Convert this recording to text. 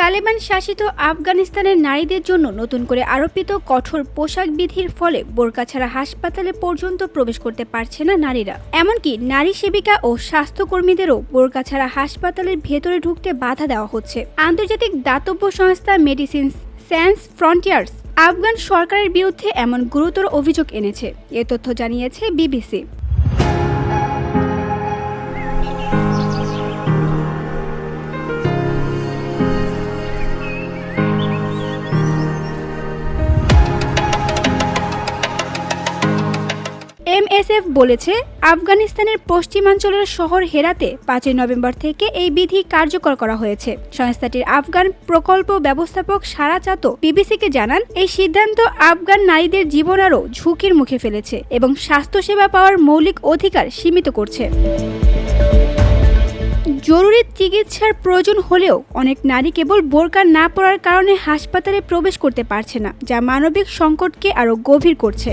তালেবান শাসিত আফগানিস্তানের নারীদের জন্য নতুন করে আরোপিত কঠোর পোশাক বিধির ফলে বোরকা ছাড়া হাসপাতালে পর্যন্ত প্রবেশ করতে পারছে না নারীরা। এমনকি নারী সেবিকা ও স্বাস্থ্যকর্মীদেরও বোরকা ছাড়া হাসপাতালের ভেতরে ঢুকতে বাধা দেওয়া হচ্ছে। আন্তর্জাতিক দাতব্য সংস্থা মেডিসিন স্যান্স ফ্রন্টিয়ার্স আফগান সরকারের বিরুদ্ধে এমন গুরুতর অভিযোগ এনেছে। এ তথ্য জানিয়েছে বিবিসি। এমএসএফ বলেছে, আফগানিস্তানের পশ্চিমাঞ্চলের শহর হেরাতে পাঁচই নভেম্বর থেকে এই বিধি কার্যকর করা হয়েছে। সংস্থাটির আফগান প্রকল্প ব্যবস্থাপক সারা চাতো বিবিসিকে জানান, এই সিদ্ধান্ত আফগান নারীদের জীবন আরও ঝুঁকির মুখে ফেলেছে এবং স্বাস্থ্যসেবা পাওয়ার মৌলিক অধিকার সীমিত করছে। জরুরি চিকিৎসার প্রয়োজন হলেও অনেক নারী কেবল বোরকা না পড়ার কারণে হাসপাতালে প্রবেশ করতে পারছে না, যা মানবিক সংকটকে আরও গভীর করছে।